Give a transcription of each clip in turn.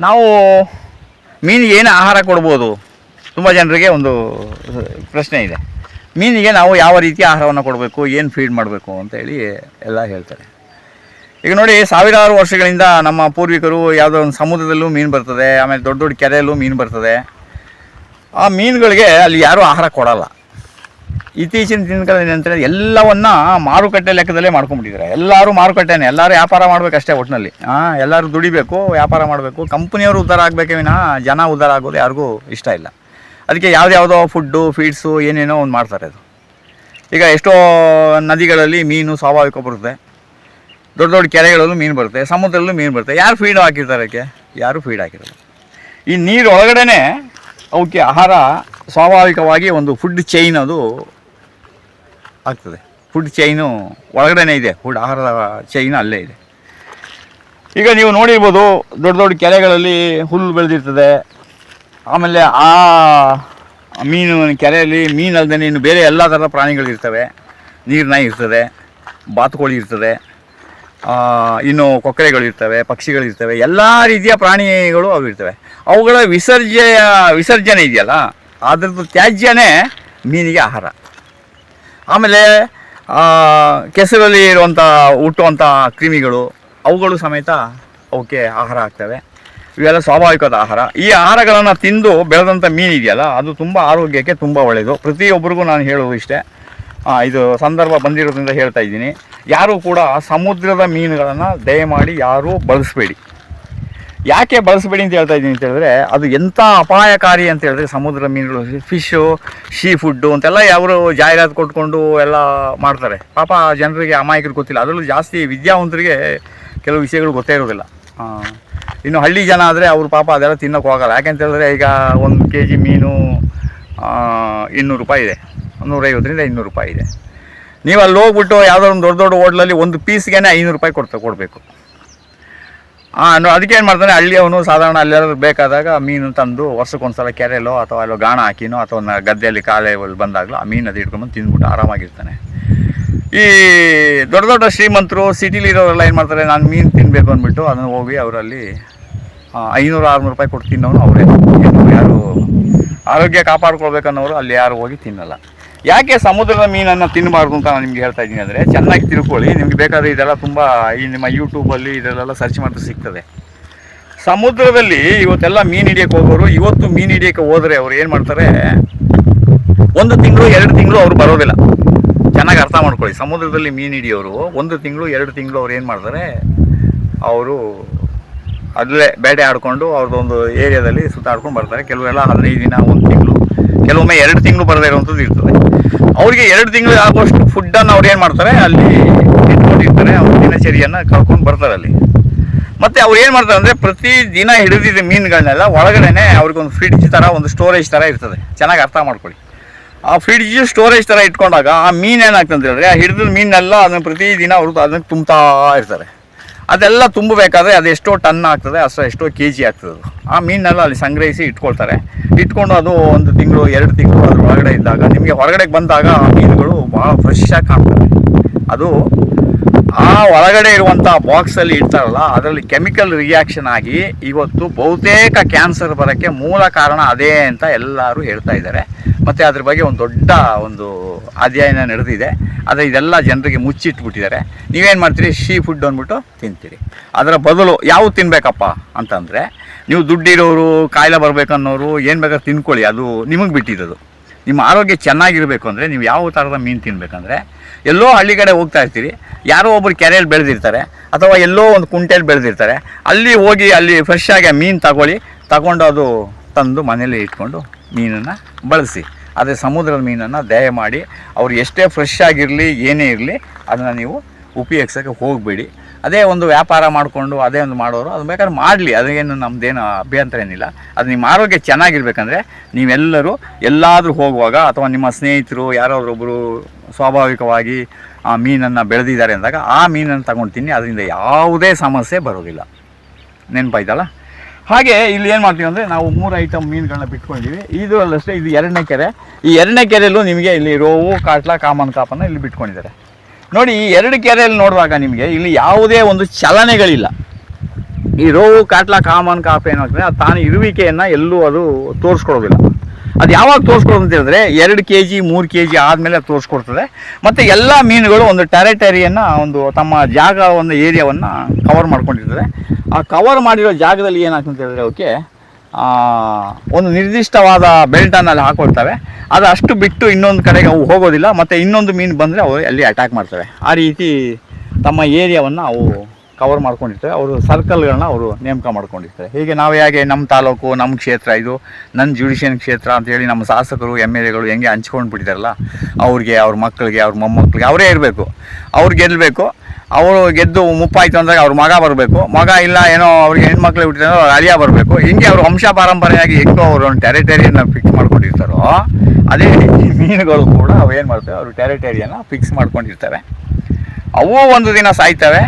ನಾವು ಮೀನಿಗೆ ಏನು ಆಹಾರ ಕೊಡ್ಬೋದು? ತುಂಬ ಜನರಿಗೆ ಒಂದು ಪ್ರಶ್ನೆ ಇದೆ. ಮೀನಿಗೆ ನಾವು ಯಾವ ರೀತಿ ಆಹಾರವನ್ನು ಕೊಡಬೇಕು, ಏನು ಫೀಡ್ ಮಾಡಬೇಕು ಅಂತ ಹೇಳಿ ಎಲ್ಲ ಹೇಳ್ತಾರೆ. ಈಗ ನೋಡಿ, ಸಾವಿರಾರು ವರ್ಷಗಳಿಂದ ನಮ್ಮ ಪೂರ್ವಿಕರು ಯಾವುದೋ ಒಂದು ಸಮುದ್ರದಲ್ಲೂ ಮೀನು ಬರ್ತದೆ, ಆಮೇಲೆ ದೊಡ್ಡ ದೊಡ್ಡ ಕೆರೆಯಲ್ಲೂ ಮೀನು ಬರ್ತದೆ. ಆ ಮೀನುಗಳಿಗೆ ಅಲ್ಲಿ ಯಾರೂ ಆಹಾರ ಕೊಡಲ್ಲ. ಇತ್ತೀಚಿನ ದಿನಗಳಲ್ಲಿ ಏನಂತಾರೆ ಎಲ್ಲವನ್ನ ಮಾರುಕಟ್ಟೆ ಲೆಕ್ಕದಲ್ಲೇ ಮಾಡ್ಕೊಂಡ್ಬಿಟ್ಟಿದ್ದಾರೆ. ಎಲ್ಲರೂ ಮಾರುಕಟ್ಟೆನೇ, ಎಲ್ಲರೂ ವ್ಯಾಪಾರ ಮಾಡಬೇಕಷ್ಟೇ ಒಟ್ಟಿನಲ್ಲಿ ಹಾಂ ಎಲ್ಲರೂ ದುಡಿಬೇಕು, ವ್ಯಾಪಾರ ಮಾಡಬೇಕು. ಕಂಪ್ನಿಯವರು ಉದ್ಧಾರ ಆಗಬೇಕೇ ವಿನಃ ಜನ ಉದ್ಧಾರ ಆಗೋದು ಯಾರಿಗೂ ಇಷ್ಟ ಇಲ್ಲ. ಅದಕ್ಕೆ ಯಾವುದ್ಯಾವುದೋ ಫುಡ್ಡು ಫೀಡ್ಸು ಏನೇನೋ ಒಂದು ಮಾಡ್ತಾರೆ ಅದು. ಈಗ ಎಷ್ಟೋ ನದಿಗಳಲ್ಲಿ ಮೀನು ಸ್ವಾಭಾವಿಕ ಬರುತ್ತೆ. ದೊಡ್ಡ ದೊಡ್ಡ ಕೆರೆಗಳಲ್ಲೂ ಮೀನು ಬರುತ್ತೆ. ಸಮುದ್ರದಲ್ಲೂ ಮೀನು ಬರುತ್ತೆ. ಯಾರು ಫೀಡ್ ಹಾಕಿರ್ತಾರೆ ಅದಕ್ಕೆ? ಯಾರು ಫೀಡ್ ಹಾಕಿರಲ್ಲ ಈ ನೀರು ಒಳಗಡೆ ಅವಕ್ಕೆ ಆಹಾರ ಸ್ವಾಭಾವಿಕವಾಗಿ ಒಂದು ಫುಡ್ ಚೈನ್ ಅದು ಆಗ್ತದೆ. ಫುಡ್ ಚೈನು ಒಳಗಡೆನೇ ಇದೆ. ಫುಡ್ ಆಹಾರದ ಚೈನ್ ಅಲ್ಲೇ ಇದೆ. ಈಗ ನೀವು ನೋಡಿರ್ಬೋದು ದೊಡ್ಡ ದೊಡ್ಡ ಕೆರೆಗಳಲ್ಲಿ ಹುಲ್ಲು ಬೆಳೆದಿರ್ತದೆ. ಆಮೇಲೆ ಆ ಮೀನು ಕೆರೆಯಲ್ಲಿ ಮೀನು ಅಲ್ಲದೆ ಇನ್ನು ಬೇರೆ ಎಲ್ಲ ಥರದ ಪ್ರಾಣಿಗಳಿರ್ತವೆ. ನೀರಿನ ಇರ್ತದೆ, ಬಾತುಕೋಳಿ ಇರ್ತದೆ ಇನ್ನು ಕೊಕ್ಕರೆಗಳಿರ್ತವೆ, ಪಕ್ಷಿಗಳಿರ್ತವೆ, ಎಲ್ಲ ರೀತಿಯ ಪ್ರಾಣಿಗಳು ಅವು ಇರ್ತವೆ. ಅವುಗಳ ವಿಸರ್ಜೆಯ ವಿಸರ್ಜನೆ ಇದೆಯಲ್ಲ, ಅದರದ್ದು ತ್ಯಾಜ್ಯನೇ ಮೀನಿಗೆ ಆಹಾರ. ಆಮೇಲೆ ಕೆಸರಲ್ಲಿ ಇರುವಂಥ ಹುಟ್ಟುವಂಥ ಕ್ರಿಮಿಗಳು, ಅವುಗಳು ಸಮೇತ ಅವಕ್ಕೆ ಆಹಾರ ಆಗ್ತವೆ. ಇವೆಲ್ಲ ಸ್ವಾಭಾವಿಕವಾದ ಆಹಾರ. ಈ ಆಹಾರಗಳನ್ನು ತಿಂದು ಬೆಳೆದಂಥ ಮೀನು ಇದೆಯಲ್ಲ, ಅದು ತುಂಬ ಆರೋಗ್ಯಕ್ಕೆ ತುಂಬ ಒಳ್ಳೆಯದು ಪ್ರತಿಯೊಬ್ಬರಿಗೂ ನಾನು ಹೇಳೋದು ಇಷ್ಟೇ. ಇದು ಸಂದರ್ಭ ಬಂದಿರೋದ್ರಿಂದ ಹೇಳ್ತಾ ಇದ್ದೀನಿ. ಯಾರೂ ಕೂಡ ಸಮುದ್ರದ ಮೀನುಗಳನ್ನು ದಯಮಾಡಿ ಯಾರೂ ಬಳಸಬೇಡಿ. ಯಾಕೆ ಬಳಸಬೇಡಿ ಅಂತ ಹೇಳ್ತಾ ಇದ್ದೀನಿ ಅಂತ ಹೇಳಿದ್ರೆ, ಅದು ಎಂಥ ಅಪಾಯಕಾರಿ ಅಂತ ಹೇಳಿದ್ರೆ ಸಮುದ್ರ ಮೀನುಗಳು ಫಿಶ್ಶು ಶೀ ಫುಡ್ಡು ಅಂತೆಲ್ಲ ಅವರು ಜಾಹೀರಾತು ಕೊಟ್ಕೊಂಡು ಎಲ್ಲ ಮಾಡ್ತಾರೆ. ಪಾಪ ಜನರಿಗೆ ಅಮಾಯಕರು ಗೊತ್ತಿಲ್ಲ. ಅದರಲ್ಲೂ ಜಾಸ್ತಿ ವಿದ್ಯಾವಂತರಿಗೆ ಕೆಲವು ವಿಷಯಗಳು ಗೊತ್ತೇ ಇರೋದಿಲ್ಲ. ಇನ್ನು ಹಳ್ಳಿ ಜನ ಆದರೆ ಅವರು ಪಾಪ ಅದೆಲ್ಲ ತಿನ್ನೋಕೆ ಹೋಗಲ್ಲ. ಯಾಕೆಂತ ಹೇಳಿದ್ರೆ ಈಗ ಒಂದು ಕೆ ಜಿ ಮೀನು ಇನ್ನೂರು ರೂಪಾಯಿ ಇದೆ. ನೂರೈವತ್ತರಿಂದ ಇನ್ನೂರು ರೂಪಾಯಿ ಇದೆ. ನೀವು ಅಲ್ಲಿ ಹೋಗ್ಬಿಟ್ಟು ಯಾವುದೋ ಒಂದು ದೊಡ್ಡ ದೊಡ್ಡ ಹೋಟ್ಲಲ್ಲಿ ಒಂದು ಪೀಸ್ಗೆ ಐನೂರು ರೂಪಾಯಿ ಕೊಡ್ತಾ, ಕೊಡಬೇಕು. ಹಾಂ ಅದಕ್ಕೆ ಏನು ಮಾಡ್ತಾನೆ ಹಳ್ಳಿಯವನು ಸಾಧಾರಣ ಅಲ್ಲೆಲ್ಲ ಬೇಕಾದಾಗ ಮೀನು ತಂದು ವರ್ಷಕ್ಕೊಂದ್ಸಲ ಕೆರೆಯಲ್ಲೋ ಅಥವಾ ಅಲ್ಲೋ ಗಾಣ ಹಾಕಿನೋ ಅಥವಾ ಗದ್ದೆಯಲ್ಲಿ ಕಾಲೇಲಿ ಬಂದಾಗಲೋ ಆ ಮೀನು ಅದು ಹಿಡ್ಕೊಂಬಂದು ತಿಂದ್ಬಿಟ್ಟು ಆರಾಮಾಗಿರ್ತಾನೆ. ಈ ದೊಡ್ಡ ದೊಡ್ಡ ಶ್ರೀಮಂತರು ಸಿಟಿಲಿ ಇರೋರೆಲ್ಲ ಏನು ಮಾಡ್ತಾರೆ, ನಾನು ಮೀನು ತಿನ್ನಬೇಕು ಅಂದ್ಬಿಟ್ಟು ಅದನ್ನು ಹೋಗಿ ಅವರಲ್ಲಿ ಐನೂರು, ಆರುನೂರು ರೂಪಾಯಿ ಕೊಟ್ಟು ತಿನ್ನೋನು ಅವರೇ. ಯಾರು ಆರೋಗ್ಯ ಕಾಪಾಡ್ಕೊಳ್ಬೇಕನ್ನೋರು ಅಲ್ಲಿ ಯಾರು ಹೋಗಿ ತಿನ್ನಲ್ಲ. ಯಾಕೆ ಸಮುದ್ರದ ಮೀನನ್ನು ತಿನ್ನಬಾರ್ದು ಅಂತ ನಾನು ನಿಮ್ಗೆ ಹೇಳ್ತಾ ಇದ್ದೀನಿ ಅಂದರೆ ಚೆನ್ನಾಗಿ ತಿಳ್ಕೊಳ್ಳಿ, ನಿಮ್ಗೆ ಬೇಕಾದ್ರೆ ಇದೆಲ್ಲ ತುಂಬ ಈ ನಿಮ್ಮ ಯೂಟ್ಯೂಬಲ್ಲಿ ಇದರಲ್ಲೆಲ್ಲ ಸರ್ಚ್ ಮಾಡಿದ್ರೆ ಸಿಗ್ತದೆ. ಸಮುದ್ರದಲ್ಲಿ ಇವತ್ತೆಲ್ಲ ಮೀನು ಹಿಡಿಯೋಕೆ ಹೋಗೋರು, ಇವತ್ತು ಮೀನು ಹಿಡಿಯೋಕ್ಕೆ ಹೋದರೆ ಅವ್ರು ಏನು ಮಾಡ್ತಾರೆ? ಒಂದು ತಿಂಗಳು, ಎರಡು ತಿಂಗಳು ಅವ್ರು ಬರೋದಿಲ್ಲ. ಚೆನ್ನಾಗಿ ಅರ್ಥ ಮಾಡ್ಕೊಳ್ಳಿ, ಸಮುದ್ರದಲ್ಲಿ ಮೀನು ಹಿಡಿಯೋರು ಒಂದು ತಿಂಗಳು, ಎರಡು ತಿಂಗಳು ಅವ್ರು ಏನು ಮಾಡ್ತಾರೆ? ಅವರು ಅಲ್ಲೇ ಬೇಟೆ ಆಡಿಕೊಂಡು ಅವ್ರದ್ದೊಂದು ಏರಿಯಾದಲ್ಲಿ ಸುತ್ತಾಡ್ಕೊಂಡು ಬರ್ತಾರೆ. ಕೆಲವೆಲ್ಲ ಹದಿನೈದು ದಿನ, ಒಂದು ಕೆಲವೊಮ್ಮೆ ಎರಡು ತಿಂಗಳು ಬರದೇ ಇರುವಂಥದ್ದು ಇರ್ತದೆ. ಅವರಿಗೆ ಎರಡು ತಿಂಗಳು ಆಗುವಷ್ಟು ಫುಡ್ಡನ್ನು ಅವ್ರು ಏನು ಮಾಡ್ತಾರೆ? ಅಲ್ಲಿ ಇಟ್ಕೊಂಡಿರ್ತಾರೆ ಅವ್ರ ದಿನಚರಿಯನ್ನು ಕಳ್ಕೊಂಡು ಬರ್ತಾರೆ ಅಲ್ಲಿ. ಮತ್ತೆ ಅವ್ರು ಏನು ಮಾಡ್ತಾರೆ ಅಂದರೆ ಪ್ರತಿ ದಿನ ಹಿಡಿದಿದ್ದ ಮೀನುಗಳನ್ನೆಲ್ಲ ಒಳಗಡೆನೆ ಅವ್ರಿಗೊಂದು ಫ್ರಿಡ್ಜ್ ಥರ ಒಂದು ಸ್ಟೋರೇಜ್ ಥರ ಇರ್ತದೆ. ಚೆನ್ನಾಗಿ ಅರ್ಥ ಮಾಡ್ಕೊಳ್ಳಿ. ಆ ಫ್ರಿಡ್ಜ್ ಸ್ಟೋರೇಜ್ ಥರ ಇಟ್ಕೊಂಡಾಗ ಆ ಮೀನು ಏನಾಗ್ತದೆ ಅಂತ ಹೇಳಿದ್ರೆ, ಆ ಹಿಡಿದ ಮೀನೆಲ್ಲ ಅದನ್ನು ಪ್ರತಿದಿನ ಅವರು ಅದನ್ನು ತುಂಬ್ತಾ ಇರ್ತಾರೆ. ಅದೆಲ್ಲ ತುಂಬಬೇಕಾದ್ರೆ ಅದು ಎಷ್ಟೋ ಟನ್ ಆಗ್ತದೆ, ಅಷ್ಟು ಎಷ್ಟೋ ಕೆ ಜಿ ಆಗ್ತದೆ ಆ ಮೀನೆಲ್ಲ ಅಲ್ಲಿ ಸಂಗ್ರಹಿಸಿ ಇಟ್ಕೊಳ್ತಾರೆ. ಇಟ್ಕೊಂಡು ಅದು ಒಂದು ತಿಂಗಳು, ಎರಡು ತಿಂಗಳು ಅದ್ರ ಒಳಗಡೆ ಇದ್ದಾಗ, ನಿಮಗೆ ಹೊರಗಡೆ ಬಂದಾಗ ಆ ಮೀನುಗಳು ಭಾಳ ಫ್ರೆಶ್ ಆಗಿ ಕಾಣ್ತವೆ. ಅದು ಆ ಒಳಗಡೆ ಇರುವಂಥ ಬಾಕ್ಸಲ್ಲಿ ಇಡ್ತಾರಲ್ಲ, ಅದರಲ್ಲಿ ಕೆಮಿಕಲ್ ರಿಯಾಕ್ಷನ್ ಆಗಿ ಇವತ್ತು ಬಹುತೇಕ ಕ್ಯಾನ್ಸರ್ ಬರೋಕ್ಕೆ ಮೂಲ ಕಾರಣ ಅದೇ ಅಂತ ಎಲ್ಲರೂ ಹೇಳ್ತಾ ಇದ್ದಾರೆ. ಮತ್ತು ಅದ್ರ ಬಗ್ಗೆ ಒಂದು ದೊಡ್ಡ ಒಂದು ಅಧ್ಯಯನ ನಡೆದಿದೆ. ಆದರೆ ಇದೆಲ್ಲ ಜನರಿಗೆ ಮುಚ್ಚಿಟ್ಬಿಟ್ಟಿದ್ದಾರೆ. ನೀವೇನು ಮಾಡ್ತೀರಿ? ಶೀ ಫುಡ್ ಅಂದ್ಬಿಟ್ಟು ತಿಂತೀರಿ. ಅದರ ಬದಲು ಯಾವುದು ತಿನ್ನಬೇಕಪ್ಪ ಅಂತಂದರೆ, ನೀವು ದುಡ್ಡಿರೋರು, ಕಾಯಿಲೆ ಬರಬೇಕನ್ನೋರು ಏನು ಬೇಕಾದ್ರೆ ತಿನ್ಕೊಳ್ಳಿ. ಅದು ನಿಮಗೆ ಬಿಟ್ಟಿರೋದು ನಿಮ್ಮ ಆರೋಗ್ಯ ಚೆನ್ನಾಗಿರಬೇಕು ಅಂದರೆ ನೀವು ಯಾವ ಥರದ ಮೀನು ತಿನ್ನಬೇಕಂದ್ರೆ ಎಲ್ಲೋ ಹಳ್ಳಿ ಕಡೆ ಹೋಗ್ತಾ ಇರ್ತೀರಿ. ಯಾರೋ ಒಬ್ಬರು ಕೆರೆಯಲ್ಲಿ ಬೆಳೆದಿರ್ತಾರೆ, ಅಥವಾ ಎಲ್ಲೋ ಒಂದು ಕುಂಟೆಯಲ್ಲಿ ಬೆಳೆದಿರ್ತಾರೆ. ಅಲ್ಲಿ ಹೋಗಿ ಅಲ್ಲಿ ಫ್ರೆಶ್ ಆಗಿ ಮೀನು ತಗೊಳ್ಳಿ. ತಗೊಂಡು ಅದು ತಂದು ಮನೇಲಿ ಇಟ್ಕೊಂಡು ಮೀನನ್ನು ಬಳಸಿ. ಅದೇ ಸಮುದ್ರದ ಮೀನನ್ನು ದಯಮಾಡಿ ಅವ್ರು ಎಷ್ಟೇ ಫ್ರೆಶ್ ಆಗಿರಲಿ, ಏನೇ ಇರಲಿ, ಅದನ್ನು ನೀವು ಉಪಯೋಗಿಸೋಕ್ಕೆ ಹೋಗಬೇಡಿ. ಅದೇ ಒಂದು ವ್ಯಾಪಾರ ಮಾಡಿಕೊಂಡು, ಅದೇ ಒಂದು ಮಾಡೋರು, ಅದು ಬೇಕಾದ್ರೆ ಮಾಡಲಿ. ಅದೇನು ನಮ್ಮದೇನು ಅಭ್ಯಂತರ ಏನಿಲ್ಲ. ಅದು ನಿಮ್ಮ ಆರೋಗ್ಯ ಚೆನ್ನಾಗಿರ್ಬೇಕಂದ್ರೆ ನೀವೆಲ್ಲರೂ ಎಲ್ಲಾದರೂ ಹೋಗುವಾಗ ಅಥವಾ ನಿಮ್ಮ ಸ್ನೇಹಿತರು ಯಾರಾದ್ರೊಬ್ಬರು ಸ್ವಾಭಾವಿಕವಾಗಿ ಆ ಮೀನನ್ನು ಬೆಳೆದಿದ್ದಾರೆ ಅಂದಾಗ ಆ ಮೀನನ್ನು ತಗೊಂಡು ತಿನ್ನಿ. ಅದರಿಂದ ಯಾವುದೇ ಸಮಸ್ಯೆ ಬರೋದಿಲ್ಲ. ನೆನಪಾಯ್ತಲ್ಲ? ಹಾಗೆ ಇಲ್ಲಿ ಏನು ಮಾಡ್ತೀವಿ ಅಂದರೆ ನಾವು ಮೂರು ಐಟಮ್ ಮೀನುಗಳನ್ನ ಬಿಟ್ಕೊಂಡಿವಿ. ಇದು ಅಲ್ಲಷ್ಟೇ ಇದು ಎರಡನೇ ಕೆರೆ. ಈ ಎರಡನೇ ಕೆರೆಯಲ್ಲೂ ನಿಮಗೆ ಇಲ್ಲಿ ರೋವು, ಕಾಟ್ಲಾ, ಕಾಮನ್ ಕಾಪನ್ನು ಇಲ್ಲಿ ಬಿಟ್ಕೊಂಡಿದ್ದಾರೆ. ನೋಡಿ, ಈ ಎರಡು ಕೆರೆಯಲ್ಲಿ ನೋಡುವಾಗ ನಿಮಗೆ ಇಲ್ಲಿ ಯಾವುದೇ ಒಂದು ಚಲನೆಗಳಿಲ್ಲ. ಈ ರೋವು, ಕಾಟ್ಲಾ, ಕಾಮನ್ ಕಾಪ ಏನಾಗ್ತದೆ ಅದು ತಾನು ಇರುವಿಕೆಯನ್ನು ಎಲ್ಲೂ ಅದು ತೋರಿಸ್ಕೊಡೋದಿಲ್ಲ. ಅದು ಯಾವಾಗ ತೋರಿಸ್ಕೊಡೋದು ಅಂತ ಹೇಳಿದ್ರೆ ಎರಡು ಕೆ ಜಿ ಮೂರು ಕೆ ಜಿ ಆದಮೇಲೆ ತೋರಿಸ್ಕೊಡ್ತದೆ. ಮತ್ತು ಎಲ್ಲ ಮೀನುಗಳು ಒಂದು ಟೆರಿಟರಿಯನ್ನು, ಒಂದು ತಮ್ಮ ಜಾಗ ಒಂದು ಏರಿಯಾವನ್ನು ಕವರ್ ಮಾಡ್ಕೊಂಡಿರ್ತದೆ. ಆ ಕವರ್ ಮಾಡಿರೋ ಜಾಗದಲ್ಲಿ ಏನಾಗ್ತದೆ ಅಂತ ಹೇಳಿದ್ರೆ ಅವಕ್ಕೆ ಒಂದು ನಿರ್ದಿಷ್ಟವಾದ ಬೆಲ್ಟನ್ನು ಅಲ್ಲಿ ಹಾಕೊಳ್ತವೆ. ಅದು ಅಷ್ಟು ಬಿಟ್ಟು ಇನ್ನೊಂದು ಕಡೆಗೆ ಅವು ಹೋಗೋದಿಲ್ಲ. ಮತ್ತು ಇನ್ನೊಂದು ಮೀನು ಬಂದರೆ ಅವು ಅಲ್ಲಿ ಅಟ್ಯಾಕ್ ಮಾಡ್ತವೆ. ಆ ರೀತಿ ತಮ್ಮ ಏರಿಯಾವನ್ನು ಅವು ಕವರ್ ಮಾಡ್ಕೊಂಡಿರ್ತಾರೆ. ಅವರು ಸರ್ಕಲ್ಗಳನ್ನ ಅವರು ನೇಮಕ ಮಾಡ್ಕೊಂಡಿರ್ತಾರೆ. ಹೀಗೆ ನಾವು ಹೇಗೆ ನಮ್ಮ ತಾಲೂಕು ನಮ್ಮ ಕ್ಷೇತ್ರ, ಇದು ನನ್ನ ಜುಡಿಷಿಯನ್ ಕ್ಷೇತ್ರ ಅಂತೇಳಿ ನಮ್ಮ ಶಾಸಕರು ಎಂ ಎಲ್ ಎಗಳು ಹೆಂಗೆ ಹಂಚ್ಕೊಂಡು ಬಿಟ್ಟಿದ್ದಾರಲ್ಲ ಅವ್ರಿಗೆ, ಅವ್ರ ಮಕ್ಕಳಿಗೆ, ಅವ್ರ ಮೊಮ್ಮಕ್ಕಳಿಗೆ ಅವರೇ ಇರಬೇಕು. ಅವ್ರು ಗೆಲ್ಲಬೇಕು ಅವರು ಗೆದ್ದು ಮುಪ್ಪಾಯ್ತು ಅಂದಾಗ ಅವ್ರ ಮಗ ಬರಬೇಕು. ಮಗ ಇಲ್ಲ, ಏನೋ ಅವ್ರಿಗೆ ಹೆಣ್ಮಕ್ಳು ಬಿಟ್ಟಿದ್ರೆ ಅವ್ರ ಅಳಿಯ ಬರಬೇಕು. ಹಿಂಗೆ ಅವರು ವಂಶ ಪಾರಂಪರೆಯಾಗಿ ಹೆಂಗೋ ಅವರು ಒಂದು ಟೆರಿಟರಿಯನ್ನು ಫಿಕ್ಸ್ ಮಾಡ್ಕೊಂಡಿರ್ತಾರೋ, ಅದೇ ರೀತಿ ಮೀನುಗಳು ಕೂಡ ಅವು ಏನು ಮಾಡ್ತವೆ, ಅವರು ಟೆರಿಟರಿಯನ್ನು ಫಿಕ್ಸ್ ಮಾಡ್ಕೊಂಡಿರ್ತವೆ ಅವು ಒಂದು ದಿನ ಸಾಯ್ತವೆ.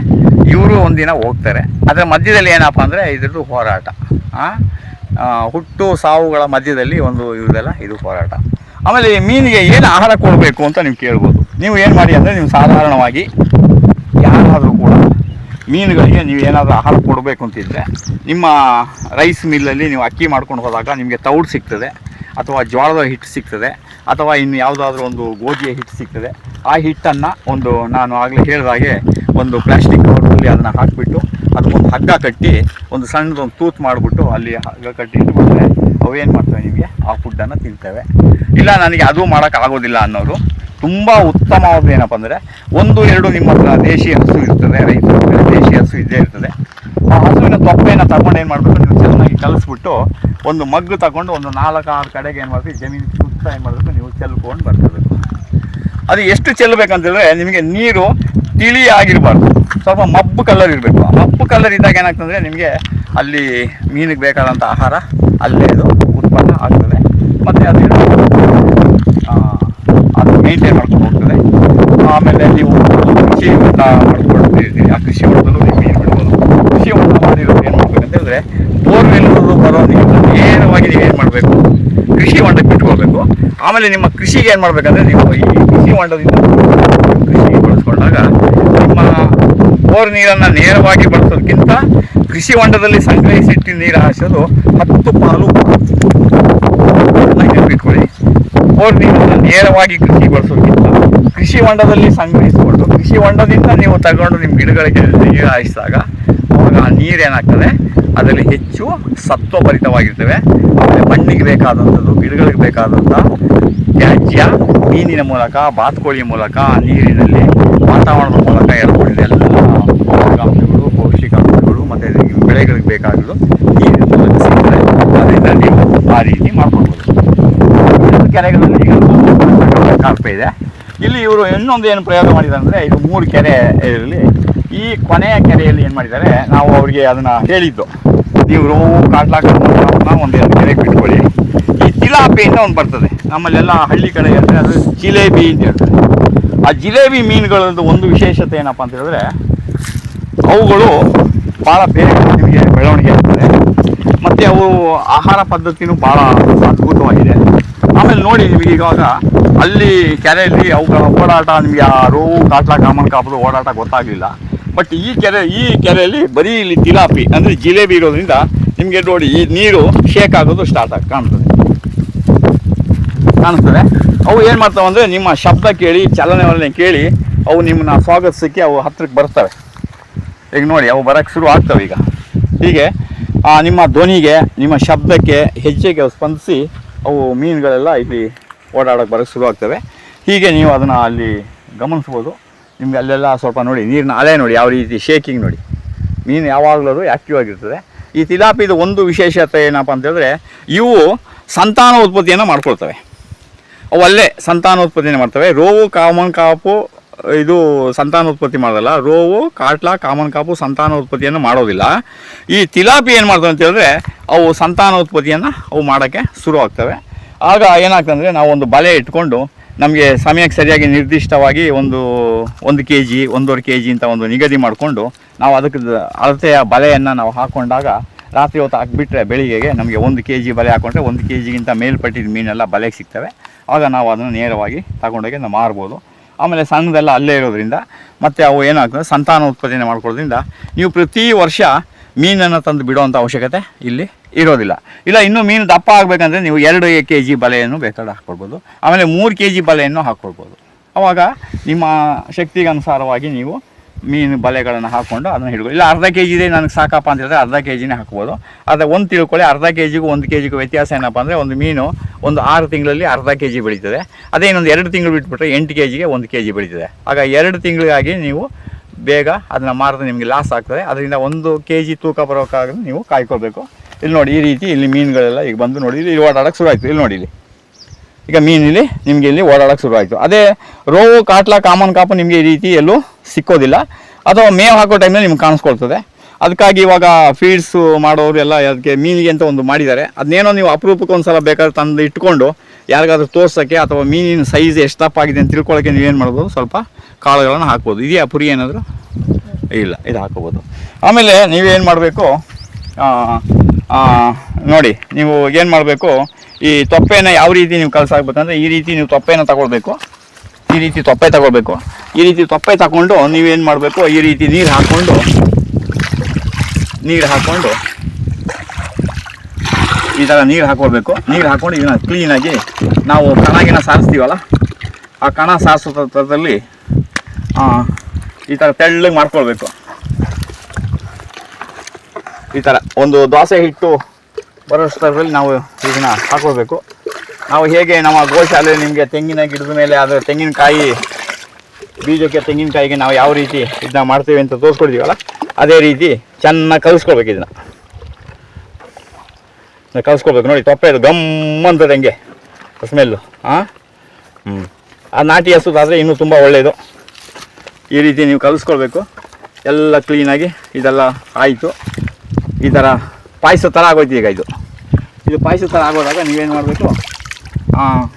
ಇವರು ಒಂದಿನ ಹೋಗ್ತಾರೆ. ಅದರ ಮಧ್ಯದಲ್ಲಿ ಏನಪ್ಪ ಅಂದರೆ ಇದ್ರದ್ದು ಹೋರಾಟ. ಹುಟ್ಟು ಸಾವುಗಳ ಮಧ್ಯದಲ್ಲಿ ಒಂದು ಇವ್ರದೆಲ್ಲ ಇದು ಹೋರಾಟ. ಆಮೇಲೆ ಮೀನಿಗೆ ಏನು ಆಹಾರ ಕೊಡಬೇಕು ಅಂತ ನೀವು ಕೇಳ್ಬೋದು. ನೀವು ಏನು ಮಾಡಿ ಅಂದರೆ ನೀವು ಸಾಧಾರಣವಾಗಿ ಯಾರಾದರೂ ಕೂಡ ಮೀನುಗಳಿಗೆ ನೀವು ಏನಾದರೂ ಆಹಾರ ಕೊಡಬೇಕು ಅಂತಿದ್ದರೆ ನಿಮ್ಮ ರೈಸ್ ಮಿಲ್ಲಲ್ಲಿ ನೀವು ಅಕ್ಕಿ ಮಾಡ್ಕೊಂಡು ಹೋದಾಗ ನಿಮಗೆ ತೌಡು ಸಿಗ್ತದೆ. ಅಥವಾ ಜೋಳದ ಹಿಟ್ಟು ಸಿಗ್ತದೆ, ಅಥವಾ ಇನ್ನು ಯಾವುದಾದ್ರೂ ಒಂದು ಗೋಧಿಯ ಹಿಟ್ಟು ಸಿಗ್ತದೆ, ಆ ಹಿಟ್ಟನ್ನು ಒಂದು ನಾನು ಆಗಲೇ ಹೇಳಿದಾಗೆ ಒಂದು ಪ್ಲಾಸ್ಟಿಕ್ ಕವರ್ನಲ್ಲಿ ಅದನ್ನು ಹಾಕಿಬಿಟ್ಟು ಅದಕ್ಕೊಂದು ಹಗ್ಗ ಕಟ್ಟಿ ಒಂದು ಸಣ್ಣದೊಂದು ತೂತು ಮಾಡಿಬಿಟ್ಟು ಅಲ್ಲಿ ಹಗ್ಗ ಕಟ್ಟಿ ಇಟ್ಬಿಟ್ರೆ ಅವೇನು ಮಾಡ್ತವೆ ನಿಮಗೆ? ಆ ಫುಡ್ಡನ್ನು ತಿಂತೇವೆ. ಇಲ್ಲ, ನನಗೆ ಅದು ಮಾಡೋಕ್ಕಾಗೋದಿಲ್ಲ ಅನ್ನೋರು ತುಂಬ ಉತ್ತಮವಾದ ಏನಪ್ಪ ಅಂದರೆ, ಒಂದು, ಎರಡು ನಿಮ್ಮ ಹತ್ರ ದೇಶಿ ಹಸು ಇರ್ತದೆ ರೈತರ ದೇಶಿ ಹಸು ಇದ್ದೇ ಇರ್ತದೆ. ಆ ಹಸುವಿನ ತೊಪ್ಪೆಯನ್ನು ತಗೊಂಡು ಏನು ಮಾಡಬೇಕು ನೀವು ಚೆನ್ನಾಗಿ ಕಲಸ್ಬಿಟ್ಟು ಒಂದು ಮಗ್ಗು ತಗೊಂಡು ಒಂದು ನಾಲ್ಕು ಆರು ಕಡೆಗೆ ಏನು ಮಾಡಬೇಕು, ಜಮೀನು ಸುತ್ತ ಏನು ಮಾಡಬೇಕು, ನೀವು ಚೆಲ್ಕೊಂಡು ಬರ್ತಬೇಕು ಅದು ಎಷ್ಟು ಚೆಲ್ಲಬೇಕಂತೇಳಿದ್ರೆ ನಿಮಗೆ ನೀರು ತಿಳಿ ಆಗಿರಬಾರ್ದು. ಸ್ವಲ್ಪ ಮಬ್ಬು ಕಲರ್ ಇರಬೇಕು. ಮಬ್ಬು ಕಲರ್ ಇದ್ದಾಗ ಏನಾಗ್ತಂದರೆ ನಿಮಗೆ ಅಲ್ಲಿ ಮೀನಿಗೆ ಬೇಕಾದಂಥ ಆಹಾರ, ಅಲ್ಲೇ ಅದು ಉತ್ಪನ್ನ ಆಗ್ತದೆ. ಮತ್ತು ಅದು ಅದು ಮೇಂಟೈನ್ ಮಾಡ್ಕೊಂಡು ಹೋಗ್ತದೆ. ಆಮೇಲೆ ನೀವು ಕೃಷಿ ಹೊಂಡ ಮಾಡ್ಕೊಂಡಿರ್ತೀರಿ ಆ ಕೃಷಿ ಹೊಂಡದಲ್ಲೂ ನೀವು ಮೀನು ಬಿಡ್ಬೋದು ಕೃಷಿ ಹೊಂಡ ಮಾಡಿರೋದು ಏನು ಮಾಡ್ಬೇಕಂತ ಹೇಳಿದ್ರೆ ಬೋರ್ವೆಲ್ ಬರೋ ನೀರು ನೇರವಾಗಿ ಮಾಡಬೇಕು? ಕೃಷಿ ಹೊಂಡಕ್ಕೆ ಬಿಟ್ಕೊಳ್ಬೇಕು. ಆಮೇಲೆ ನಿಮ್ಮ ಕೃಷಿಗೆ ಏನು ಮಾಡ್ಬೇಕಂದ್ರೆ ನೀವು ಈ ಕೃಷಿ ಹೊಂಡದಿಂದ ಕೃಷಿಗೆ ಬಳಸ್ಕೊಂಡಾಗ ನಿಮ್ಮ ಬೋರ್ ನೀರನ್ನು ನೇರವಾಗಿ ಬಳಸೋದಕ್ಕಿಂತ ಕೃಷಿ ಹೊಂಡದಲ್ಲಿ ಸಂಗ್ರಹಿಸಿಟ್ಟು ನೀರು ಹಾಯಿಸೋದು ಹತ್ತು ಪಾಲು ಬಿಟ್ಕೊಳ್ಳಿ ಬೋರ್ ನೀರನ್ನು ನೇರವಾಗಿ ಕೃಷಿ ಬಳಸೋದಕ್ಕಿಂತ ಕೃಷಿ ಹೊಂಡದಲ್ಲಿ ಸಂಗ್ರಹಿಸಿಕೊಂಡು ಕೃಷಿ ಹೊಂಡದಿಂದ ನೀವು ತಗೊಂಡು ನಿಮ್ಮ ಗಿಡಗಳಿಗೆ ನೀರು ಹಾಯಿಸಿದಾಗ ಅವಾಗ ಆ ನೀರು ಏನಾಗ್ತದೆ? ಅದರಲ್ಲಿ ಹೆಚ್ಚು ಸತ್ವಭರಿತವಾಗಿರ್ತವೆ. ಆಮೇಲೆ ಮಣ್ಣಿಗೆ ಬೇಕಾದಂಥದ್ದು, ಗಿಡಗಳಿಗೆ ಬೇಕಾದಂಥ ತ್ಯಾಜ್ಯ, ಮೀನಿನ ಮೂಲಕ ಬಾತುಕೋಳಿಯ ಮೂಲಕ, ನೀರಿನಲ್ಲಿ ವಾತಾವರಣದ ಮೂಲಕ ಎಳ್ಕೊಂಡಿದೆ ಎಲ್ಲ ಪೋಷಕಾಂಶಗಳು ಪೌಷ್ಟಿಕಾಂಶಗಳು ಮತ್ತು ಬೆಳೆಗಳಿಗೆ ಬೇಕಾಗಿದ್ದು ನೀರಿನ ಮೂಲಕ ಸಿಗ್ತದೆ. ಅದರಿಂದ ನೀವು ಆ ರೀತಿ ಮಾಡ್ಕೊಳ್ಬೋದು. ಕೆರೆಗಳಲ್ಲಿ ಈಗ ಇದೆ. ಇಲ್ಲಿ ಇವರು ಇನ್ನೊಂದು ಏನು ಪ್ರಯೋಗ ಮಾಡಿದ್ದಾರೆ ಅಂದರೆ, ಇದು ಮೂರು ಕೆರೆ ಇದರಲ್ಲಿ ಈ ಕೊನೆಯ ಕೆರೆಯಲ್ಲಿ ಏನು ಮಾಡಿದ್ದಾರೆ, ನಾವು ಅವರಿಗೆ ಅದನ್ನು ಹೇಳಿದ್ದು. ನೀವು ರೋ ಕಾಟ್ಲಾಕ ಒಂದು ಎರಡು ಕೆರೆಗೆ ಬಿಟ್ಕೊಳ್ಳಿ. ಈ ತಿಲಾಪಿ ಅಂತ ಒಂದು ಬರ್ತದೆ. ನಮ್ಮಲ್ಲೆಲ್ಲ ಹಳ್ಳಿ ಕಡೆ ಹೇಳ್ತಾರೆ ಅದು ಜಿಲೇಬಿ ಅಂತ ಹೇಳ್ತಾರೆ. ಆ ಜಿಲೇಬಿ ಮೀನುಗಳದ್ದು ಒಂದು ವಿಶೇಷತೆ ಏನಪ್ಪ ಅಂತ ಹೇಳಿದ್ರೆ, ಅವುಗಳು ಭಾಳ ಬೇರೆ ನಿಮಗೆ ಬೆಳವಣಿಗೆ ಆಗ್ತದೆ. ಮತ್ತು ಅವು ಆಹಾರ ಪದ್ಧತಿನೂ ಭಾಳ ಅದ್ಭುತವಾಗಿದೆ. ಆಮೇಲೆ ನೋಡಿ ನಿಮಗೆ ಇವಾಗ ಅಲ್ಲಿ ಕೆರೆಯಲ್ಲಿ ಅವುಗಳ ಓಡಾಟ, ನಿಮಗೆ ಆ ರೋವು ಕಾಟ್ಲಾ, ಕಾಮನ್ ಕಾಪದ ಓಡಾಟ ಗೊತ್ತಾಗಲಿಲ್ಲ. ಬಟ್ ಈ ಕೆರೆ, ಈ ಕೆರೆಯಲ್ಲಿ ಬರೀ ಇಲ್ಲಿ ತಿಲಾಪಿ, ಅಂದರೆ ಜಿಲೇಬಿ ಇರೋದ್ರಿಂದ ನಿಮಗೆ ನೋಡಿ ಈ ನೀರು ಶೇಕ್ ಆಗೋದು ಸ್ಟಾರ್ಟ್ ಆಗಿ ಕಾಣ್ತದೆ. ಕಾಣಿಸ್ತದೆ ಅವು ಏನು ಮಾಡ್ತಾವೆ ಅಂದರೆ ನಿಮ್ಮ ಶಬ್ದ ಕೇಳಿ ಚಲನೆ ವಲನೆ ಕೇಳಿ, ಅವು ನಿಮ್ಮನ್ನ ಸ್ವಾಗತಿಸೋಕ್ಕೆ ಅವು ಹತ್ತಿರಕ್ಕೆ ಬರ್ತವೆ. ಈಗ ನೋಡಿ, ಅವು ಬರೋಕ್ಕೆ ಶುರು ಆಗ್ತವೆ ಈಗ. ಹೀಗೆ ನಿಮ್ಮ ಧ್ವನಿಗೆ, ನಿಮ್ಮ ಶಬ್ದಕ್ಕೆ ಹೆಜ್ಜೆಗೆ ಸ್ಪಂದಿಸಿ, ಅವು ಮೀನುಗಳೆಲ್ಲ ಇಲ್ಲಿ ಓಡಾಡೋಕ್ಕೆ ಬರೋಕ್ಕೆ ಶುರು ಆಗ್ತವೆ. ಹೀಗೆ ನೀವು ಅದನ್ನು ಅಲ್ಲಿ ಗಮನಿಸ್ಬೋದು ನಿಮಗೆ ಅಲ್ಲೆಲ್ಲ ಸ್ವಲ್ಪ ನೋಡಿ, ನೀರಿನ ಅಲೆ ನೋಡಿ, ಯಾವ ರೀತಿ ಶೇಕಿಂಗ್ ನೋಡಿ. ಮೀನು ಯಾವಾಗಲೂ ಆ್ಯಕ್ಟಿವ್ ಆಗಿರ್ತದೆ. ಈ ತಿಲಾಪಿದು ಒಂದು ವಿಶೇಷತೆ ಏನಪ್ಪ ಅಂತೇಳಿದ್ರೆ ಇವು ಸಂತಾನೋತ್ಪತ್ತಿಯನ್ನು ಮಾಡ್ಕೊಳ್ತವೆ. ಅವಲ್ಲೇ ಸಂತಾನೋತ್ಪತ್ತಿಯನ್ನು ಮಾಡ್ತವೆ. ರೋವು, ಕಾಮನ್ ಕಾಪು, ಇದು ಸಂತಾನೋತ್ಪತ್ತಿ ಮಾಡೋದಲ್ಲ, ರೋವು, ಕಾಟ್ಲ, ಕಾಮನ್ ಕಾಪು ಸಂತಾನೋತ್ಪತ್ತಿಯನ್ನು ಮಾಡೋದಿಲ್ಲ. ಈ ತಿಲಾಪಿ ಏನು ಮಾಡ್ತವೆ ಅಂತೇಳಿದ್ರೆ ಅವು ಸಂತಾನೋತ್ಪತ್ತಿಯನ್ನು ಅವು ಮಾಡೋಕ್ಕೆ ಶುರು ಆಗ್ತವೆ ಆಗ ನಾವು ಒಂದು ಬಲೆ ಇಟ್ಕೊಂಡು ನಮಗೆ ಸಮಯಕ್ಕೆ ಸರಿಯಾಗಿ ನಿರ್ದಿಷ್ಟವಾಗಿ ಒಂದು ಒಂದು ಕೆ ಜಿ ಒಂದೂವರೆ ಕೆ ಜಿ ಅಂತ ಒಂದು ನಿಗದಿ ಮಾಡಿಕೊಂಡು ನಾವು ಅದಕ್ಕೆ ಅಳತೆಯ ಬಲೆಯನ್ನು ನಾವು ಹಾಕ್ಕೊಂಡಾಗ ರಾತ್ರಿ ಹೊತ್ತು ಹಾಕಿಬಿಟ್ರೆ ಬೆಳಿಗ್ಗೆಗೆ ನಮಗೆ ಒಂದು ಕೆ ಜಿ ಬಲೆ ಹಾಕ್ಕೊಂಡ್ರೆ ಒಂದು ಕೆ ಜಿಗಿಂತ ಮೇಲ್ಪಟ್ಟಿದ ಮೀನೆಲ್ಲ ಬಲೆಗೆ ಸಿಗ್ತವೆ. ಆಗ ನಾವು ಅದನ್ನು ನೇರವಾಗಿ ತಗೊಂಡೋಗಿ ನಾವು ಮಾರ್ಬೋದು. ಆಮೇಲೆ ಸಣ್ಣದೆಲ್ಲ ಅಲ್ಲೇ ಇರೋದ್ರಿಂದ ಮತ್ತು ಅವು ಏನಾಗ್ತದೆ, ಸಂತಾನೋತ್ಪತ್ತಿನ ಮಾಡ್ಕೊಳ್ಳೋದ್ರಿಂದ ನೀವು ಪ್ರತಿ ವರ್ಷ ಮೀನನ್ನು ತಂದು ಬಿಡುವಂಥ ಅವಶ್ಯಕತೆ ಇಲ್ಲಿ ಇರೋದಿಲ್ಲ. ಇಲ್ಲ, ಇನ್ನೂ ಮೀನು ದಪ್ಪ ಆಗಬೇಕಂದ್ರೆ ನೀವು ಎರಡು ಕೆ ಜಿ ಬಲೆಯನ್ನು ಬೇಕಾದ್ರೆ ಹಾಕ್ಕೊಳ್ಬೋದು. ಆಮೇಲೆ ಮೂರು ಕೆ ಜಿ ಬಲೆಯನ್ನು ಹಾಕ್ಕೊಳ್ಬೋದು. ಆವಾಗ ನಿಮ್ಮ ಶಕ್ತಿಗೆ ಅನುಸಾರವಾಗಿ ನೀವು ಮೀನು ಬಲೆಗಳನ್ನು ಹಾಕ್ಕೊಂಡು ಅದನ್ನು ಹಿಡ್ಬೋದು ಇಲ್ಲ, ಅರ್ಧ ಕೆ ಜಿದೇ ನನಗೆ ಸಾಕಪ್ಪ ಅಂತ ಹೇಳಿದ್ರೆ ಅರ್ಧ ಕೆ ಜಿನೇ ಹಾಕ್ಬೋದು. ಆದರೆ ಒಂದು ತಿಳ್ಕೊಳ್ಳಿ, ಅರ್ಧ ಕೆ ಜಿಗೂ ಒಂದು ಕೆ ಜಿಗೂ ವ್ಯತ್ಯಾಸ ಏನಪ್ಪ ಅಂದರೆ ಒಂದು ಮೀನು ಒಂದು ಆರು ತಿಂಗಳಲ್ಲಿ ಅರ್ಧ ಕೆ ಜಿ ಬೆಳೀತದೆ. ಅದೇ ಇನ್ನೊಂದು ಎರಡು ತಿಂಗಳು ಬಿಟ್ಬಿಟ್ರೆ ಎಂಟು ಕೆ ಜಿಗೆ ಒಂದು ಕೆ ಜಿ ಬೆಳೀತದೆ. ಆಗ ಎರಡು ತಿಂಗಳಿಗಾಗಿ ನೀವು ಬೇಗ ಅದನ್ನ ಮಾರಿದ್ರೆ ನಿಮಗೆ ಲಾಸ್ ಆಗ್ತದೆ. ಅದರಿಂದ ಒಂದು ಕೆ ಜಿ ತೂಕ ಬರೋಕ್ಕಾಗ ನೀವು ಕಾಯ್ಕೊಳ್ಬೇಕು. ಇಲ್ಲಿ ನೋಡಿ, ಈ ರೀತಿ ಇಲ್ಲಿ ಮೀನುಗಳೆಲ್ಲ ಈಗ ಬಂದು ನೋಡಿ, ಇಲ್ಲಿ ಓಡಾಡೋಕ್ಕೆ ಶುರು ಆಯಿತು ಇಲ್ಲಿ ನೋಡಿ ಇಲ್ಲಿ. ಈಗ ಮೀನು ಇಲ್ಲಿ, ನಿಮಗೆ ಇಲ್ಲಿ ಓಡಾಡಕ್ಕೆ ಶುರು ಆಯಿತು ಅದೇ ರೋವು, ಕಾಟ್ಲಾ, ಕಾಮನ್ ಕಾಪು ನಿಮಗೆ ಈ ರೀತಿ ಎಲ್ಲೂ ಸಿಕ್ಕೋದಿಲ್ಲ. ಅಥವಾ ಮೇವು ಹಾಕೋ ಟೈಮಲ್ಲಿ ನಿಮ್ಗೆ ಕಾಣಿಸ್ಕೊಳ್ತದೆ. ಅದಕ್ಕಾಗಿ ಇವಾಗ ಫೀಡ್ಸು ಮಾಡೋರು ಎಲ್ಲ ಅದಕ್ಕೆ ಮೀನಿಗೆ ಅಂತ ಒಂದು ಮಾಡಿದ್ದಾರೆ. ಅದನ್ನೇನೋ ನೀವು ಅಪರೂಪಕ್ಕೆ ಒಂದು ಸಲ ಬೇಕಾದ್ರೆ ತಂದು ಇಟ್ಕೊಂಡು, ಯಾರಿಗಾದ್ರೂ ತೋರ್ಸೋಕ್ಕೆ ಅಥವಾ ಮೀನಿನ ಸೈಜ್ ಎಷ್ಟು ತಪ್ಪಾಗಿದೆ ಅಂತ ತಿಳ್ಕೊಳ್ಳೋಕ್ಕೆ ನೀವೇನು ಮಾಡ್ಬೋದು? ಸ್ವಲ್ಪ ಕಾಳುಗಳನ್ನು ಹಾಕ್ಬೋದು. ಇದೆಯಾ ಪುರಿ ಏನಾದರೂ? ಇಲ್ಲ, ಇದು ಹಾಕೋಬೋದು ಆಮೇಲೆ ನೀವೇನು ಮಾಡಬೇಕು? ನೋಡಿ, ನೀವು ಏನು ಮಾಡಬೇಕು? ಈ ತೊಪ್ಪೆನ ಯಾವ ರೀತಿ ನೀವು ಕಲಸಾಕ್ಬೇಕಂದ್ರೆ ಈ ರೀತಿ ನೀವು ತೊಪ್ಪೆನ ತಗೊಳ್ಬೇಕು. ಈ ರೀತಿ ತೊಪ್ಪೆ ತಗೊಳ್ಬೇಕು. ಈ ರೀತಿ ತೊಪ್ಪೆ ತಗೊಂಡು ನೀವೇನು ಮಾಡಬೇಕು? ಈ ರೀತಿ ನೀರು ಹಾಕ್ಕೊಂಡು ನೀರು ಹಾಕ್ಕೊಂಡು ಈ ಥರ ನೀರು ಹಾಕ್ಕೊಳ್ಬೇಕು ನೀರು ಹಾಕ್ಕೊಂಡು ಇದನ್ನ ಕ್ಲೀನಾಗಿ ನಾವು ಕಣಗಿನ ಸಾರಿಸ್ತೀವಲ್ಲ, ಆ ಕಣ ಸಾರಿಸೋ ಥರದಲ್ಲಿ ಈ ಥರ ತೆಳ್ಳಗೆ ಮಾಡ್ಕೊಳ್ಬೇಕು. ಈ ಥರ ಒಂದು ದೋಸೆ ಹಿಟ್ಟು ಬರೋಷ್ಟರಲ್ಲಿ ನಾವು ಇದನ್ನ ಹಾಕೊಳ್ಬೇಕು. ನಾವು ಹೇಗೆ ನಮ್ಮ ಗೋಶಾಲೆ ನಿಮಗೆ ತೆಂಗಿನ ಗಿಡದ ಮೇಲೆ ಅದು ತೆಂಗಿನಕಾಯಿ, ಬೀಜಕ್ಕೆ ತೆಂಗಿನಕಾಯಿಗೆ ನಾವು ಯಾವ ರೀತಿ ಇದನ್ನ ಮಾಡ್ತೀವಿ ಅಂತ ತೋರಿಸ್ಕೊಡ್ತೀವಲ್ಲ ಅದೇ ರೀತಿ ಚೆನ್ನಾಗಿ ಕಲಿಸ್ಕೊಳ್ಬೇಕು ಇದನ್ನ. ಕಲಿಸ್ಕೊಳ್ಬೇಕು. ನೋಡಿ, ತೊಪ್ಪೆ ಇದು ಗಮ್ ಅಂತದೆ ಹಂಗೆ ಸ್ಮೆಲ್ಲು ಹಾಂ ಹ್ಞೂ ಆ ನಾಟಿ ಹಸುದಾದರೆ ಇನ್ನೂ ತುಂಬ ಒಳ್ಳೆಯದು ಈ ರೀತಿ ನೀವು ಕಲಿಸ್ಕೊಳ್ಬೇಕು. ಎಲ್ಲ ಕ್ಲೀನಾಗಿ ಇದೆಲ್ಲ ಆಯಿತು. ಈ ಥರ ಪಾಯಸ ಥರ ಆಗೋಯ್ತು ಈಗ ಇದು. ಇದು ಪಾಯಸ ಥರ ಆಗೋದಾಗ ನೀವೇನು ಮಾಡಬೇಕು?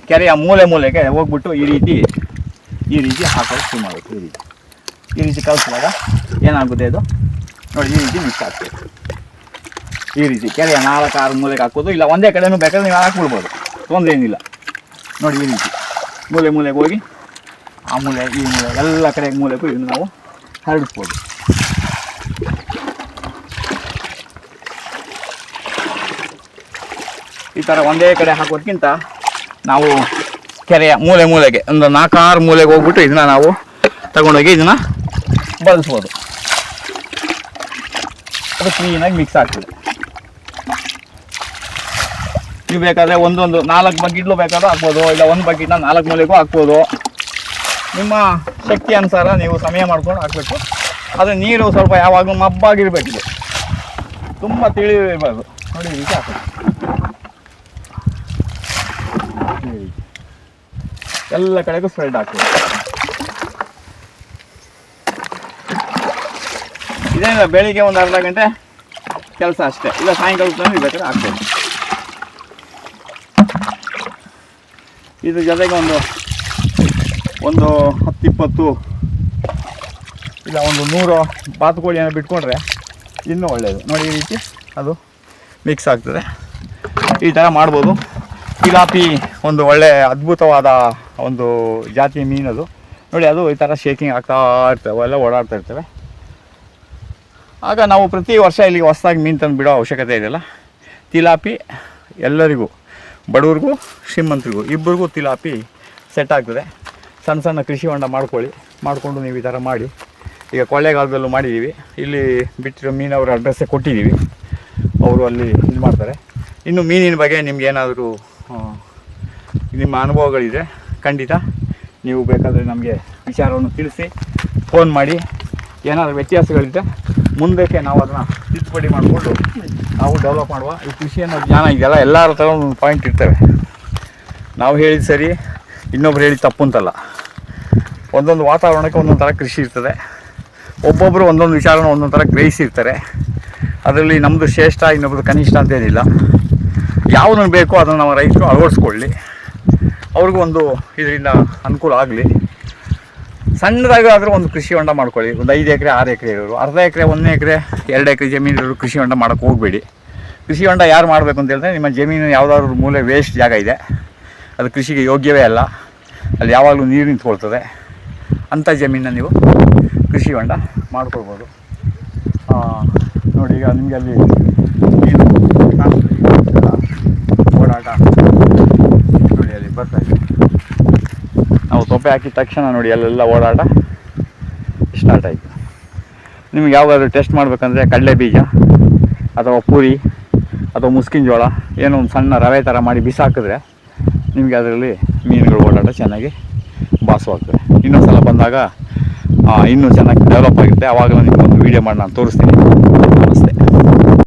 ಕೆರೆಯ ಮೂಲೆ ಮೂಲೆಗೆ ಹೋಗ್ಬಿಟ್ಟು ಈ ರೀತಿ ಈ ರೀತಿ ಹಾಕೋದು ಶುರು ಮಾಡಬೇಕು, ಈ ರೀತಿ. ಈ ರೀತಿ ಕಲಿಸಿದಾಗ ಏನಾಗುತ್ತೆ ಅದು? ನೋಡಿ, ಈ ರೀತಿ ಮಿಕ್ಸ್ ಆಗ್ತದೆ. ಈ ರೀತಿ ಕೆರೆಯ ನಾಲ್ಕು ಆರು ಮೂಲೆಗೆ ಹಾಕೋದು, ಇಲ್ಲ ಒಂದೇ ಕಡೆನೂ ಬೇಕಾದ್ರೆ ನೀವು ಹಾಕ್ಬಿಡ್ಬೋದು. ತೊಂದರೆ ಏನಿಲ್ಲ. ನೋಡಿ, ಈ ರೀತಿ. ಮೂಲೆ ಮೂಲೆಗೆ ಹೋಗಿ ಆ ಮೂಲೆ, ಈ ಮೂಲೆ, ಎಲ್ಲ ಕಡೆ ಮೂಲೆಗೂ ಇದನ್ನು ನಾವು ಹರಡಿಸ್ಬೋದು ಈ ಥರ ಒಂದೇ ಕಡೆ ಹಾಕೋದ್ಕಿಂತ ನಾವು ಕೆರೆಯ ಮೂಲೆ ಮೂಲೆಗೆ, ಒಂದು ನಾಲ್ಕಾರು ಮೂಲೆಗೆ ಹೋಗ್ಬಿಟ್ಟು ಇದನ್ನ ನಾವು ತಗೊಂಡೋಗಿ ಇದನ್ನ ಬಳಸ್ಬೋದು. ಅದು ಕ್ಲೀನಾಗಿ ಮಿಕ್ಸ್ ಆಗ್ತದೆ. ನೀವು ಬೇಕಾದರೆ ಒಂದೊಂದು ನಾಲ್ಕು ಬಕೆಟ್ಲು ಬೇಕಾದ್ರೂ ಹಾಕ್ಬೋದು, ಇಲ್ಲ ಒಂದು ಬಕೆಟ್ನ ನಾಲ್ಕು ಮೂಲೆಗೂ ಹಾಕ್ಬೋದು. ನಿಮ್ಮ ಶಕ್ತಿ ಅನುಸಾರ ನೀವು ಸಮಯ ಮಾಡ್ಕೊಂಡು ಹಾಕಬೇಕು. ಅದು ನೀರು ಸ್ವಲ್ಪ ಯಾವಾಗಲೂ ಮಬ್ಬಾಗಿರಬೇಕಿದೆ. ತುಂಬ ತಿಳಿಬಾರ್ದು ನೋಡಿ ರೀತಿ ಹಾಕಬೇಕು ಎಲ್ಲ ಕಡೆಗೂ ಸ್ಪ್ರೆಡ್ ಆಗ್ತದೆ. ಇದೇನಿಲ್ಲ, ಬೆಳಿಗ್ಗೆ ಒಂದು ಅರ್ಧ ಗಂಟೆ ಕೆಲಸ ಅಷ್ಟೇ. ಇಲ್ಲ, ಸಾಯಂಕಾಲ ಬೇಕಾದ್ರೆ ಆಗ್ತದೆ ಇದ್ರ ಜೊತೆಗೆ ಒಂದು ಒಂದು ಹತ್ತಿಪ್ಪತ್ತು, ಇಲ್ಲ ಒಂದು ನೂರು ಬಾತುಕೋಳಿಯನ್ನು ಬಿಟ್ಕೊಂಡ್ರೆ ಇನ್ನೂ ಒಳ್ಳೆಯದು ನೋಡಿ ಈ ರೀತಿ ಅದು ಮಿಕ್ಸ್ ಆಗ್ತದೆ. ಈ ಥರ ಮಾಡ್ಬೋದು. ಟಿಲಾಪಿ ಒಂದು ಒಳ್ಳೆ ಅದ್ಭುತವಾದ ಒಂದು ಜಾತಿ ಮೀನು ಅದು. ನೋಡಿ ಅದು ಈ ಥರ ಶೇಕಿಂಗ್ ಆಗ್ತಾ ಇರ್ತವೆ ಎಲ್ಲ ಓಡಾಡ್ತಾ ಇರ್ತವೆ. ಆಗ ನಾವು ಪ್ರತಿ ವರ್ಷ ಇಲ್ಲಿಗೆ ಹೊಸದಾಗಿ ಮೀನು ತಂದು ಬಿಡೋ ಅವಶ್ಯಕತೆ ಇದೆಯಲ್ಲ ತಿಲಾಪಿ ಎಲ್ಲರಿಗೂ, ಬಡವ್ರಿಗೂ, ಶ್ರೀಮಂತರಿಗೂ, ಇಬ್ಬರಿಗೂ ತಿಲಾಪಿ ಸೆಟ್ ಆಗ್ತದೆ. ಸಣ್ಣ ಸಣ್ಣ ಕೃಷಿ ಹೊಂಡ ಮಾಡ್ಕೊಳ್ಳಿ, ಮಾಡಿಕೊಂಡು ನೀವು ಈ ಥರ ಮಾಡಿ. ಈಗ ಕೊಳ್ಳೇಗಾಲದಲ್ಲೂ ಮಾಡಿದ್ದೀವಿ ಇಲ್ಲಿ ಬಿಟ್ಟಿರೋ ಮೀನವ್ರ ಅಡ್ರೆಸ್ಸೇ ಕೊಟ್ಟಿದ್ದೀವಿ ಅವರು ಅಲ್ಲಿ ಇದು ಮಾಡ್ತಾರೆ. ಇನ್ನು ಮೀನಿನ ಬಗ್ಗೆ ನಿಮ್ಗೆ ಏನಾದರೂ ನಿಮ್ಮ ಅನುಭವಗಳಿದೆ ಖಂಡಿತ ನೀವು ಬೇಕಾದರೆ ನಮಗೆ ವಿಚಾರವನ್ನು ತಿಳಿಸಿ ಫೋನ್ ಮಾಡಿ. ಏನಾದರೂ ವ್ಯತ್ಯಾಸಗಳಿದೆ ಮುಂದಕ್ಕೆ ನಾವು ಅದನ್ನು ತಿದ್ದುಪಡಿ ಮಾಡಿಕೊಂಡು ನಾವು ಡೆವಲಪ್ ಮಾಡುವ ಈ ಕೃಷಿ ಅನ್ನೋ ಜ್ಞಾನ ಇದೆಲ್ಲ ಎಲ್ಲರ ಥರ ಒಂದು ಪಾಯಿಂಟ್ ಇರ್ತವೆ. ನಾವು ಹೇಳಿದ ಸರಿ, ಇನ್ನೊಬ್ರು ಹೇಳಿದ ತಪ್ಪು ಅಂತಲ್ಲ. ಒಂದೊಂದು ವಾತಾವರಣಕ್ಕೆ ಒಂದೊಂದು ಥರ ಕೃಷಿ ಇರ್ತದೆ. ಒಬ್ಬೊಬ್ಬರು ಒಂದೊಂದು ವಿಚಾರನ ಒಂದೊಂದು ಥರ ಗ್ರಹಿಸಿರ್ತಾರೆ. ಅದರಲ್ಲಿ ನಮ್ಮದು ಶ್ರೇಷ್ಠ ಇನ್ನೊಬ್ಬರು ಕನಿಷ್ಠ ಅಂತೇನಿಲ್ಲ. ಯಾವುದನ್ನು ಬೇಕೋ ಅದನ್ನು ನಮ್ಮ ರೈತರು ಅಳವಡಿಸ್ಕೊಳ್ಳಿ. ಅವ್ರಿಗೂ ಒಂದು ಇದರಿಂದ ಅನುಕೂಲ ಆಗಲಿ. ಸಣ್ಣದಾಗಾದರೂ ಒಂದು ಕೃಷಿ ಹೊಂಡ ಮಾಡ್ಕೊಳ್ಳಿ. ಒಂದು ಐದು ಎಕರೆ, ಆರು ಎಕರೆ ಇರೋರು. ಅರ್ಧ ಎಕರೆ ಒಂದನೇ ಎಕರೆ, ಎರಡು ಎಕರೆ ಜಮೀನು ಇರೋರು ಕೃಷಿ ಹೊಂಡ ಮಾಡೋಕ್ಕೆ ಹೋಗಬೇಡಿ. ಕೃಷಿ ಹೊಂಡ ಯಾರು ಮಾಡಬೇಕು ಅಂತ ಹೇಳಿದ್ರೆ ನಿಮ್ಮ ಜಮೀನು ಯಾವುದಾದ್ರು ಮೂಲೆ ವೇಸ್ಟ್ ಜಾಗ ಇದೆ. ಅದು ಕೃಷಿಗೆ ಯೋಗ್ಯವೇ ಅಲ್ಲ. ಅಲ್ಲಿ ಯಾವಾಗಲೂ ನೀರು ನಿಂತ್ಕೊಳ್ತದೆ. ಅಂಥ ಜಮೀನನ್ನ ನೀವು ಕೃಷಿ ಹೊಂಡ ಮಾಡ್ಕೊಳ್ಬೋದು. ನೋಡಿ, ಈಗ ನಿಮಗೆ ಅಲ್ಲಿ ಮೀನು ಓಡಾಟ ನೋಡಿ, ಅಲ್ಲಿ ಬರ್ತಾ ಇದೆ. ನಾವು ತೊಪ್ಪೆ ಹಾಕಿದ ತಕ್ಷಣ ನೋಡಿ, ಅಲ್ಲೆಲ್ಲ ಓಡಾಟ ಸ್ಟಾರ್ಟ್ ಆಯಿತು. ನಿಮ್ಗೆ ಯಾವಾಗಾದ್ರೂ ಟೆಸ್ಟ್ ಮಾಡಬೇಕಂದ್ರೆ ಕಡಲೆ ಬೀಜ ಅಥವಾ ಪೂರಿ ಅಥವಾ ಮುಸ್ಕಿನ ಜೋಳ, ಏನೋ ಒಂದು ಸಣ್ಣ ರವೆ ಥರ ಮಾಡಿ ಬಿಸಾಕಿದ್ರೆ ನಿಮಗೆ ಅದರಲ್ಲಿ ಮೀನುಗಳು ಓಡಾಟ ಚೆನ್ನಾಗಿ ಭಾಸವಾಗ್ತದೆ. ಇನ್ನೊಂದು ಸಲ ಬಂದಾಗ ಇನ್ನೂ ಚೆನ್ನಾಗಿ ಡೆವಲಪ್ ಆಗುತ್ತೆ. ಆವಾಗ ನಿಮ್ಗೆ ಒಂದು ವೀಡಿಯೋ ಮಾಡಿ, ನಾನು ತೋರಿಸ್ತೀನಿ.